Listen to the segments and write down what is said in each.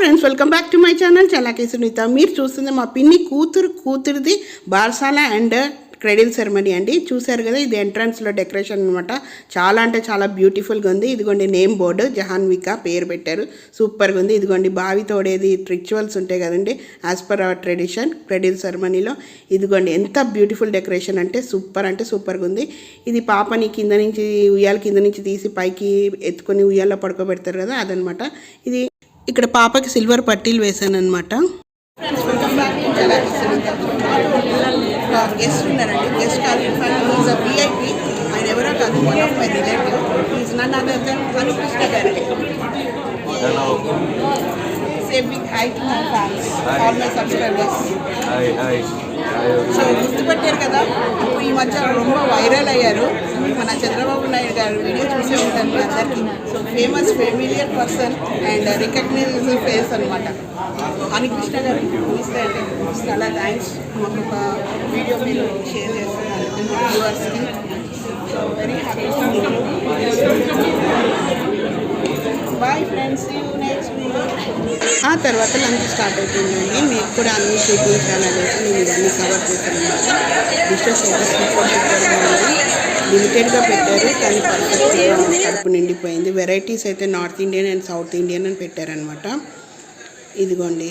Friends welcome back to my channel Chalake Sunitha మీరు చూస్తుంది మా పిన్ని కూతురు కూతురుది బార్సాల అండ్ క్రెడిల్ సెరమనీ అండి. చూశారు కదా ఇది ఎంట్రన్స్లో డెకరేషన్ అనమాట చాలా అంటే చాలా బ్యూటిఫుల్గా ఉంది. ఇదిగోండి నేమ్ బోర్డు జహాన్విక పేరు పెట్టారు. సూపర్గా ఉంది. ఇదిగోండి బావి తోడేది రిచువల్స్ ఉంటాయి కదండి. As per our tradition cradle సెరమనీలో ఇదిగోండి ఎంత బ్యూటిఫుల్ డెకరేషన్ అంటే సూపర్ అంటే సూపర్గా ఉంది. ఇది పాపని కింద నుంచి ఉయ్యాల కింద నుంచి తీసి పైకి ఎత్తుకొని ఉయ్యాల్లో పడుకోబెడతారు కదా అదనమాట ఇది ఇక్కడ పాపకి సిల్వర్ పట్టీలు వేసాను అనమాట గెస్ట్ ఉన్నారండి. గెస్ట్ కాదు ఈజ్ విఐపి ఆయన ఎవరో కాదు one of my relative is none other than Hanukrishna garu say big hi to my fans all my subscribers so గుర్తుపెట్టారు కదా? మధ్య ரொம்ப వైరల్ అయ్యారు మన చంద్రబాబు నాయుడు గారు వీడియో చూసే ఉంటారు మీ అందరికీ so famous familiar person and recognise face అనమాట హరికృష్ణ గారు ఇస్తే అంటే చాలా థ్యాంక్స్ మాకు ఒక వీడియో మీరు షేర్ చేస్తున్నారు వ్యూవర్స్కి బాయ్ ఫ్రెండ్స్ ఆ తర్వాత లంచ్ స్టార్ట్ అవుతుందండి. మీకు కూడా అన్ని చూపించాలనేసి నేను ఇవన్నీ కవర్ చేశాను డిషెస్ లిమిటెడ్గా పెట్టారు కానీ పర్ఫెక్ట్గా కడుపు నిండిపోయింది. వెరైటీస్ అయితే north Indian and south Indian అని పెట్టారనమాట ఇదిగోండి.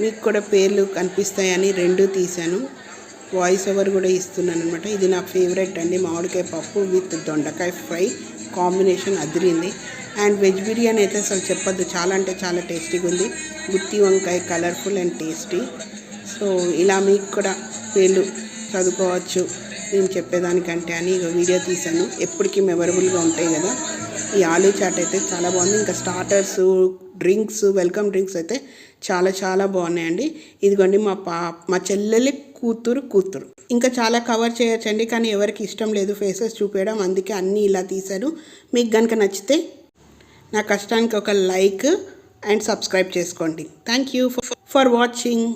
మీకు కూడా పేర్లు కనిపిస్తాయని రెండు తీశాను. వాయిస్ ఓవర్ కూడా ఇస్తున్నాను అనమాట ఇది నా ఫేవరెట్ అండి. మామిడికాయ పప్పు విత్ దొండకాయ ఫ్రై కాంబినేషన్ అదిరింది. అండ్ వెజ్ బిర్యానీ అయితే అసలు చెప్పొద్దు. చాలా అంటే చాలా టేస్టీగా ఉంది గుత్తి వంకాయ కలర్ఫుల్ అండ్ టేస్టీ. సో ఇలా మీకు కూడా వీళ్ళు చదువుకోవచ్చు. నేను చెప్పేదానికంటే అని ఇక వీడియో తీశాను. ఎప్పటికీ మెమరబుల్గా ఉంటాయి కదా. ఈ ఆలూ చాట్ అయితే చాలా బాగుంది. ఇంకా స్టార్టర్స్ డ్రింక్స్ వెల్కమ్ డ్రింక్స్ అయితే చాలా చాలా బాగున్నాయండి. ఇదిగోండి మా పా మా చెల్లెలి కూతురు కూతురు. ఇంకా చాలా కవర్ చేయొచ్చండి. కానీ ఎవరికి ఇష్టం లేదు ఫేసెస్ చూపించడం అందుకే అన్నీ ఇలా తీశాను మీకు కనుక నచ్చితే నా కష్టానికి ఒక లైక్ అండ్ సబ్స్క్రైబ్ చేసుకోండి. Thank you for watching